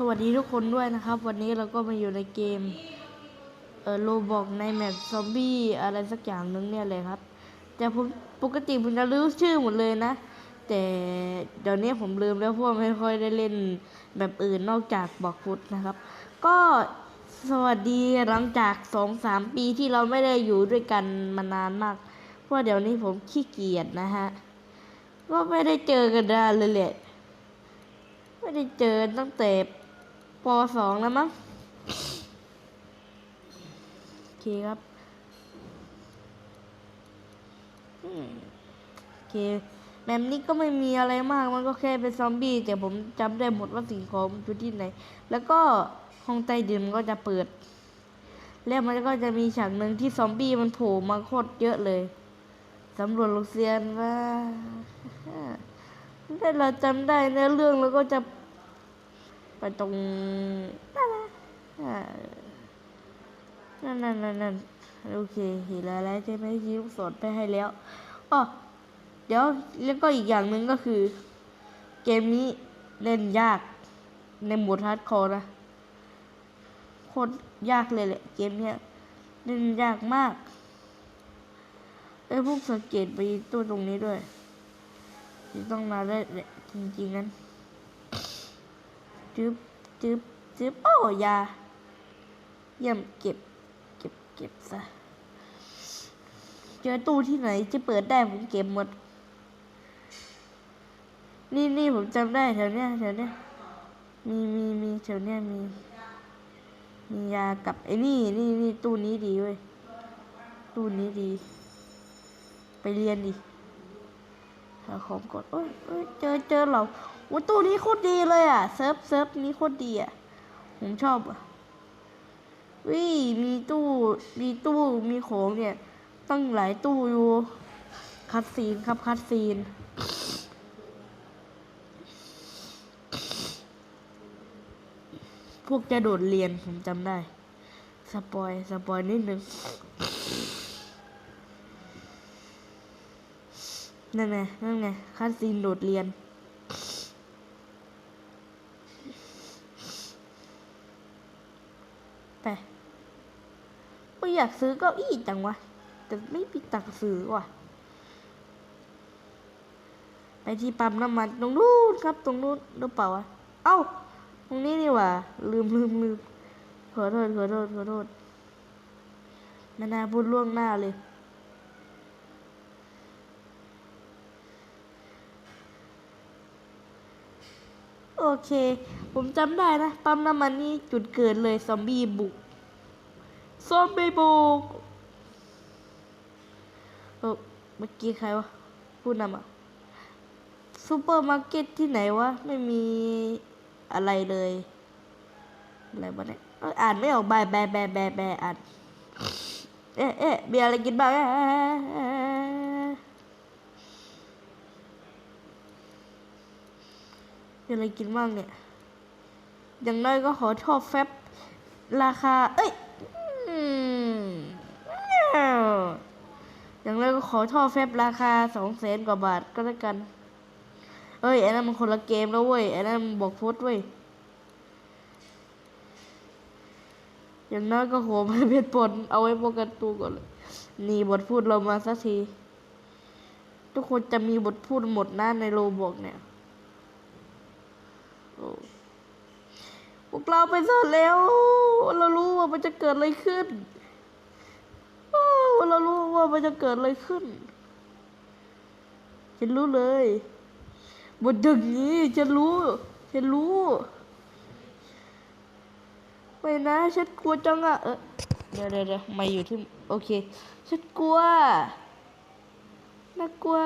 สวัสดีทุกคนด้วยนะครับ วันนี้เราก็มาอยู่ในเกมเออโลบอกในแมปซอมบี้อะไรสักอย่างนึงเนี่ยเลยครับ แต่ผมปกติผมจะรู้ชื่อหมดเลยนะ แต่เดี๋ยวนี้ผมลืมแล้วเพราะว่าไม่ค่อยได้เล่นแบบอื่นนอกจากบอกฟุตนะครับ ก็สวัสดีหลังจากสองสามปีที่เราไม่ได้อยู่ด้วยกันมานานมาก เพราะเดี๋ยวนี้ผมขี้เกียจนะฮะก็ไม่ได้เจอกันนานเลยแหละไม่ได้เจอตั้งแต่ ปสองแล้วมั้งโอเคครับโอเคแมมนี้ก็ไม่มีอะไรมากมันก็แค่เป็นซอมบี้แต่ผมจำได้หมดว่าสิ่งของอยู่ที่ไหน แล้วก็ห้องใต้ดินมันก็จะเปิด แล้วมันก็จะมีฉากหนึ่งที่ซอมบี้มันโผล่มาโคตรเยอะเลยสำรวจลูกเซียนว่าถ้าเราจำได้เนื้อเรื่องเราก็จะ ไปตรงนั่นนั่นนั่นนั่นโอเคเห็นแล้วแล้วใช่ไหมที่ลูกศรไปให้แล้วอ๋อเดี๋ยวแล้วก็อีกอย่างหนึ่งก็คือ เกมนี้เล่นยากในโหมดฮาร์ดคอร์นะโคตรยากเลยแหละเกมเนี้ยเล่นยากมากไอ้พวกสังเกตไปตัวตรงนี้ด้วย ที่ต้องมาได้แหละจริงๆนั้น จึ๊บจึ๊บจึ๊บโอ้ยาเยี่ยมเก็บ เก็บเก็บซะเจอตู้ที่ไหนจะเปิดได้ผมเก็บหมด นี่นี่ผมจำได้แถวเนี้ยแถวเนี้ยมีมีมีแถวเนี้ยมีมียากับไอ้นี่นี่นี่ตู้นี้ดีเว้ยตู้นี้ดี ไปเรียนดิหาของก่อนเอ้ยเอ้ยเจอเจอเรา โอ้ตู้นี้โคตรดีเลยอะเซิร์ฟเซิร์ฟนี้โคตรดีอะผมชอบอะวิมีตู้มีตู้มีของเนี่ย ตั้งหลายตู้อยู่คัดซีนครับคัดซีนพวกจะโดดเรียนผมจำได้ สปอย สปอยนิดนึง นั่นไงนั่นไงคัดซีนโดดเรียน ไปก็อยากซื้อเก้าอี้จังวะ แต่ไม่มีตังค์ซื้อว่ะ ไปที่ปั๊มน้ำมันตรงนู้นครับ ตรงนู้นหรือเปล่าวะ เอ้า ตรงนี้นี่ว่าลืมลืมลืมขอโทษขอโทษขอโทษไม่นาพูดล่วงหน้าเลย โอเค ผมจำได้นะ ปั๊มน้ำมันนี่จุดเกิดเลยซอมบี้บุก ซอมบี้บุกเออเมื่อกี้ใครวะพูดนำอะซูเปอร์มาร์เก็ตที่ไหนวะ ไม่มีอะไรเลย อะไรวะเนี่ยอ่านไม่ออกบายแบแบแบแบอ่านเอ๊ะเอ๊ะมีอะไรกินบ้างเอ๊ะเอ๊ะเอ๊ะมีอะไรกินบ้างเนี่ย อย่างน้อยก็ขอชอบแฟบราคา เอ้ยอย่างน้อยก็ขอชอบแฟบราคาสองแสนกว่าบาทก็แล้วกัน เอ้ยไอ้นั่นมันคนละเกมแล้วเว้ยไอ้นั่นมันบอกโพสเว้ย อย่างน้อยก็โหมาเป็นผลเอาไว้ป้องกันตัวก่อนเลยนี่บทพูดเรามาสักที ทุกคนจะมีบทพูดหมดหน้าในโลบอกเนี่ย โอ้ วกเราไปสอนแล้ว เรารู้ว่ามันจะเกิดอะไรขึ้น เรารู้ว่ามันจะเกิดอะไรขึ้น ฉันรู้เลยบทอย่างนี้ฉันรู้ ฉันรู้ ไม่นะฉันกลัวจังอะเออเดี๋ยวเดี๋ยวเดี๋ยวมาอยู่ที่โอเค ฉันกลัว น่ากลัว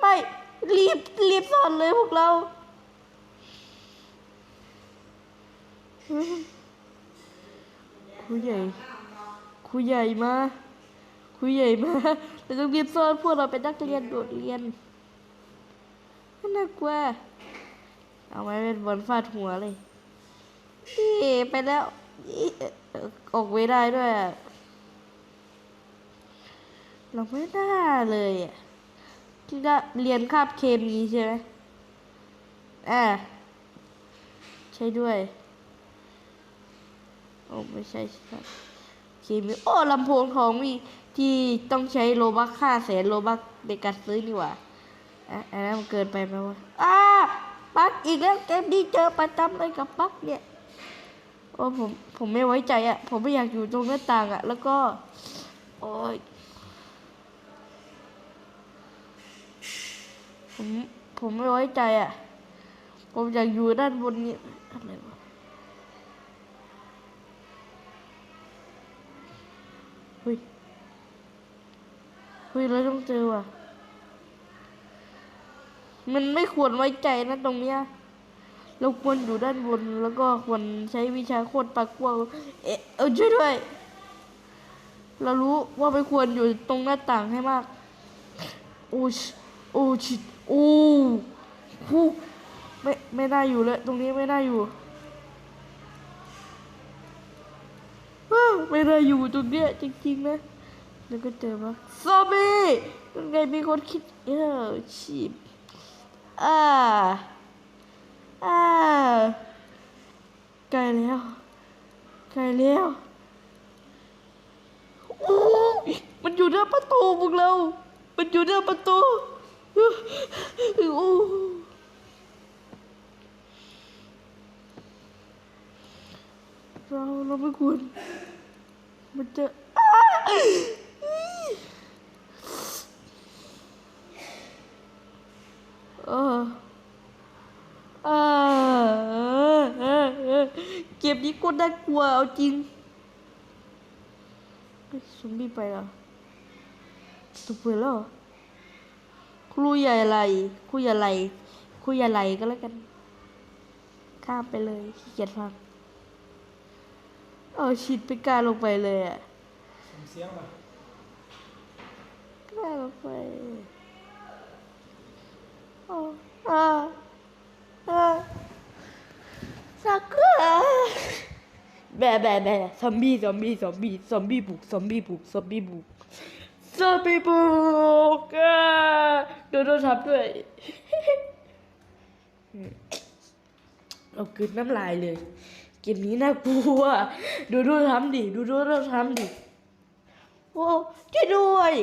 ไม่ รีบ รีบสอนเลยพวกเรา ครูใหญ่ครูใหญ่มาครูใหญ่มาเราต้องรีบสอนพวกเราเป็นนักเรียนโดดเรียนน่ากลัวเอาไม้เป็นบอลฟาดหัวเลยนี่ไปแล้วออกไม่ได้ด้วยเราไม่น่าเลยอะที่ก็เรียนคาบเคมีใช่ไหมอ่าใช่ด้วย โอ้ไม่ใช่ใช่เคมีโอ้ลำโพงทองมีที่ต้องใช้โลบักค่าแสนโลบักในการซื้อนี่หว่าอะอันนั้นมันเกินไปไหมวะอ้าบักอีกแล้วเกมนี้เจอประจำเลยกับบักเนี่ยโอ้ผมผมไม่ไว้ใจอะ่ะ ผมไม่อยากอยู่ตรงหน้าต่างอะ่ะ แล้วก็ โอ้ยผมผมไม่ไว้ใจอะ่ะ ผมอยากอยู่ด้านบนนี้อะไรวะ ฮ้ยเฮ้ยเราต้องเจอว่ะ มันไม่ควรไว้ใจนะตรงเนี้ย เราควรอยู่ด้านบนแล้วก็ควรใช้วิชาโคตรปากกว้างเอเออช่วยด้วย เรารู้ว่าไม่ควรอยู่ตรงหน้าต่างให้มาก โอ้ชโอ้ชิโอ้ฮู้ไม่ไม่ได้อยู่เลย ตรงนี้ไม่ได้อยู่อ้าว ไม่ได้อยู่ตรงเนี้ยจริงๆนะแล้วก็เจอมาซอมบี้ยังไงมีคนคิดเออชีบอ่าอ่าใกลแล้วใกลแล้วโอ้มันอยู่หน้าประตูพวกเรา มันอยู่หน้าประตูโอ้เราเราไม่ควร มันจะเออเออเกมนี้ก็น่ากลัวเอาจริงซอมบี้ไปแล้วถูกไปแล้วครูใหญ่อะไรครูใหญ่อะไรครูใหญ่อะไรก็แล้วกัน ข้ามไปเลยขี้เกียจฟัง เอาชิดไปกล้าลงไปเลยอะส่งเสียงป่ะกล้าลงไปอ๋ออ่าอ่าสักเกอร์แบะแบะแบะซอมบี้ซอมบี้ซอมบี้ซอมบี้บุกซอมบี้บุกซอมบี้บุกซอมบี้บุกอ่าโดนโดนทับด้วยเรากลืนน้ำลายเลยเกมนี้น่ากลัว ดูดูทำดิ ดูดูเราทำดิ โอ้ช่วยด้วย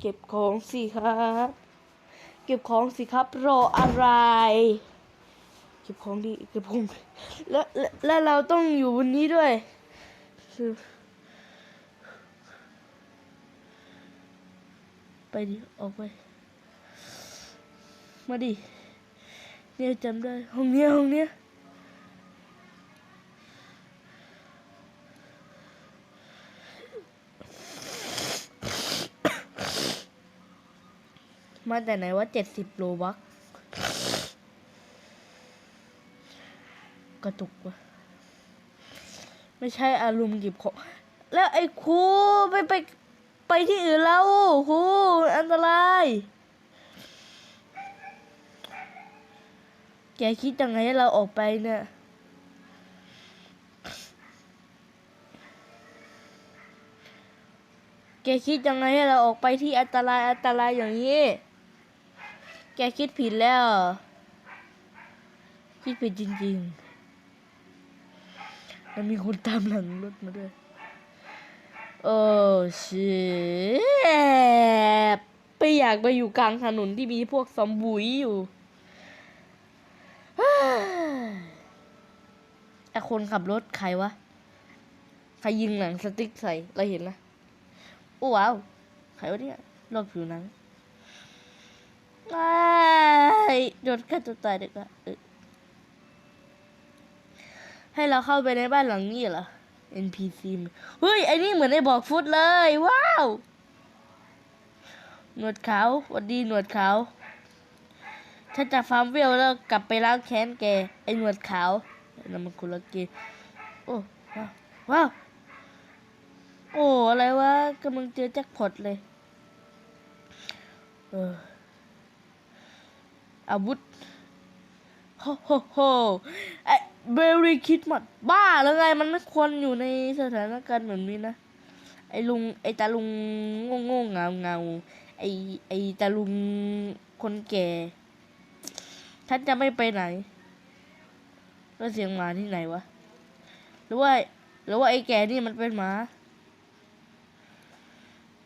เก็บของสิครับ เก็บของสิครับ รออะไร เก็บของดิ เก็บของ แล้วแล้วเราต้องอยู่บนนี้ด้วยไปดิ ออกไป มาดิ เนี่ยจำได้ ห้องเนี้ยห้องเนี้ย มาแต่ไหนว่าเจ็ดสิบโลบักกระตุกวะไม่ใช่อารมณ์หยิบของ แล้วไอ้ครูไปไปไปที่อื่นแล้วครูอันตราย แกคิดยังไงให้เราออกไปเนี่ยแกคิดยังไงให้เราออกไปที่อันตรายอันตรายอย่างนี้ แกคิดผิดแล้ว คิดผิดจริงๆแล้วมีคนตามหลังรถมาด้วย โอ้ชิบไปอยากไปอยู่กลางถนนที่มีพวกซอมบุยอยู่ไอคนขับรถใครวะ ใครยิงหนังสติ๊กใส่ เราเห็นนะโอ้ว้าว ใครวะเนี่ยรอบผิวหนัง ไอ้โดนฆ่าตัวตายเด็กอะให้เราเข้าไปในบ้านหลังนี้เหรอ NPC เฮ้ยไอ้นี่เหมือนไอ้บอกฟุตเลย ว้าว หนวดขาววัดดีหนวดขาวถ้าจะฟาร์มเวลแล้วกลับไปล้างแค้นแก ไอ้หนวดขาวนั่นมันคนละกมโอ้ว้าวว้าว โอ้ อะไรวะกำลังเจอแจ็คพอตเลย เออ อาวุธโฮโฮโฮไอเบลลี่คิดมัดบ้าแล้วไงมันไม่ควรอยู่ในสถานการณ์แบบนี้นะ ไอลุงไอตาลุงโง่โง่เงาเงาไอไอตาลุงคนแก่ฉันจะไม่ไปไหนแล้วเสียงหมาที่ไหนวะ หรือว่าหรือว่าไอ้แก่นี่มันเป็นหมา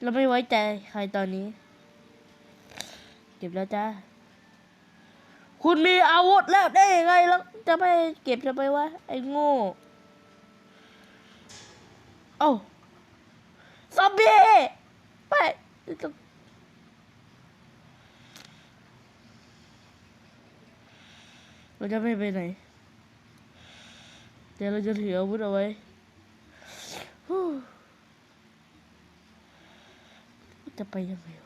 เราไม่ไว้ใจใครตอนนี้ เก็บแล้วจ้า คุณมีอาวุธแล้วได้ยังไงแล้วจะไม่เก็บจะไปวะไอ้โง่เอ้าซอมบี้ไปเราจะไม่ไปไหนเดี๋ยวเราจะถืออาวุธเอาไว้จะไปยังไง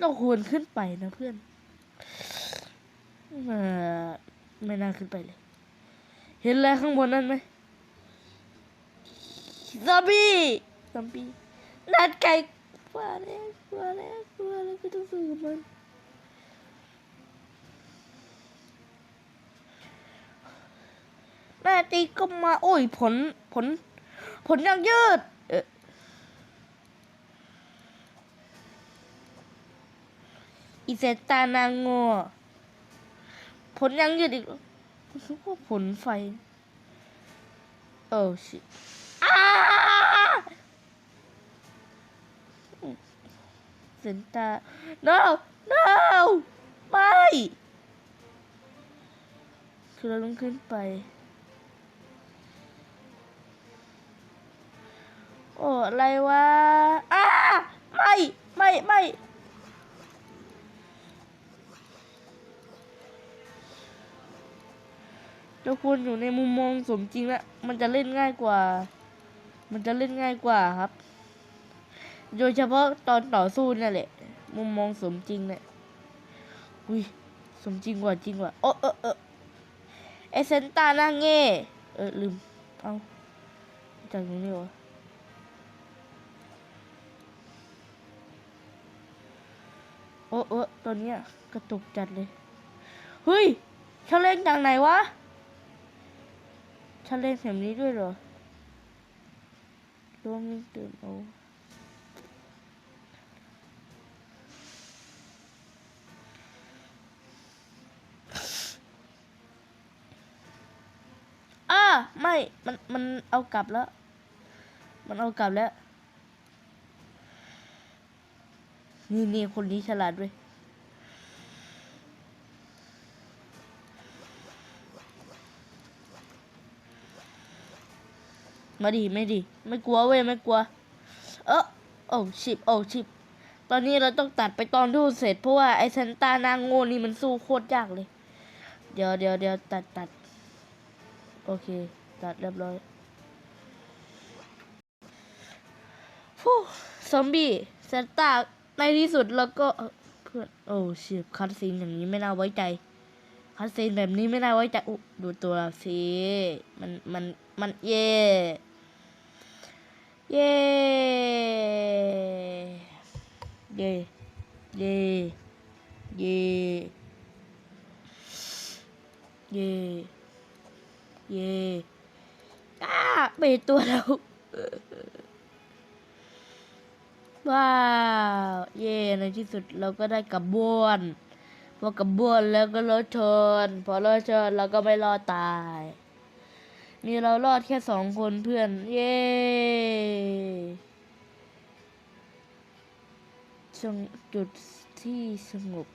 เราควรขึ้นไปนะเพื่อนเอ่อไม่น่าขึ้นไปเลย เห็นแล้วข้างบนนั่นไหมซอมบี้ซอมบี้นัดไก่กลัวแล้วกลัวแล้วกลัวแล้วก็ต้องสู้กับมันแม่ตีก็มา โอ้ย ผล ผล ผลยังยืด อีเซตานางโง่ผลยังหยืดอีกเหรอรู้ว่าผลไฟ โอ้ชิเซนตา no no ไม่คือเราต้องขึ้นไป โอ้ อะไรวะอ้าไม่ ไม่ ไม่ เราควรอยู่ในมุมมองสมจริงแล้วมันจะเล่นง่ายกว่า มันจะเล่นง่ายกว่าครับ โดยเฉพาะตอนต่อสู้นี่ยแหละ มุมมองสมจริงเนี่ยอุ้ยสมจริงกว่าจริงกว่าโอ้เออเออไอเซนตาหน้าเง่เออลืมเอาจากตรงนี้วะโอ้เออตัวเนี้ยกระตุกจัดเลย เฮ้ยฉันเล่นจากไหนวะ ฉันเล่นแบบนี้ด้วยเหรอรวมยิ่งตื่นโอ้อ้าไม่ มัน มันเอากลับแล้ว มันเอากลับแล้ว นี่นี่คนนี้ฉลาดเว้ย มาดิไม่ดิไม่กลัวเว้ยไม่กลัว เออโอ้ชิบโอ้ชิบตอนนี้เราต้องตัดไปตอนทูตเสร็จเพราะว่าไอ้เซนตานางโง่นี่มันสู้โคตรยากเลย เดี๋ยวเดี๋ยวเดี๋ยวตัดตัดโอเค ตัดเรียบร้อยฟูซอมบี้เซนตาในที่สุดแล้วก็เพื่อนโอ้ชิบคัดซีนอย่างนี้ไม่น่าไว้ใจคัดซีนแบบนี้ไม่น่าไว้ใจอุดูตัวสิมันมันมันเย่ เย่เย่เย่เย่เย่เย่อ้าเปดตัวแล้ว ว้าว เย่ในที่สุดเราก็ได้กลับบ้วนพอกลับบ้วนแล้วก็รถชน พอรถชนเราก็ไม่รอดตาย มีเรารอดแค่สองคนเพื่อน เย้จงจุดที่สงบ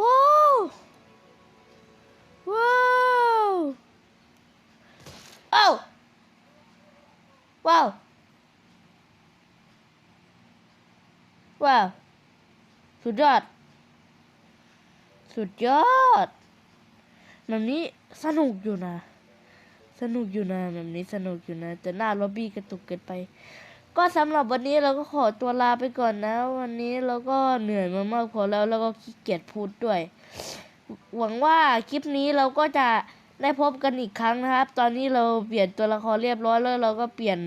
ว้าว ว้าวอ้าว้าว ว้าว สุดยอด สุดยอด แบบนี้สนุกอยู่นะ สนุกอยู่นะแบบนี้สนุกอยู่นะแต่หน้าล็อบบี้กระตุกเกินไป ก็สำหรับวันนี้เราก็ขอตัวลาไปก่อนนะ วันนี้เราก็เหนื่อยมามากพอแล้วแล้วก็ขี้เกียจพูดด้วย หวังว่าคลิปนี้เราก็จะได้พบกันอีกครั้งนะครับ ตอนนี้เราเปลี่ยนตัวละครเรียบร้อยแล้วเราก็เปลี่ยน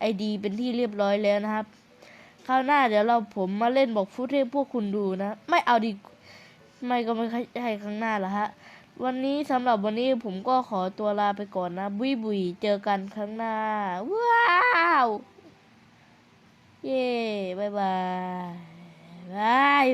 ไอดีเป็นที่เรียบร้อยแล้วนะครับคราวหน้าเดี๋ยวเราผมมาเล่นบอกฟุตให้พวกคุณดูนะ ไม่เอาดี ไม่ก็ไม่ใช่ครั้งหน้าละฮะ วันนี้สำหรับวันนี้ผมก็ขอตัวลาไปก่อนนะ บุยบุยเจอกันครั้งหน้า ว้าว เย้บายบายบาย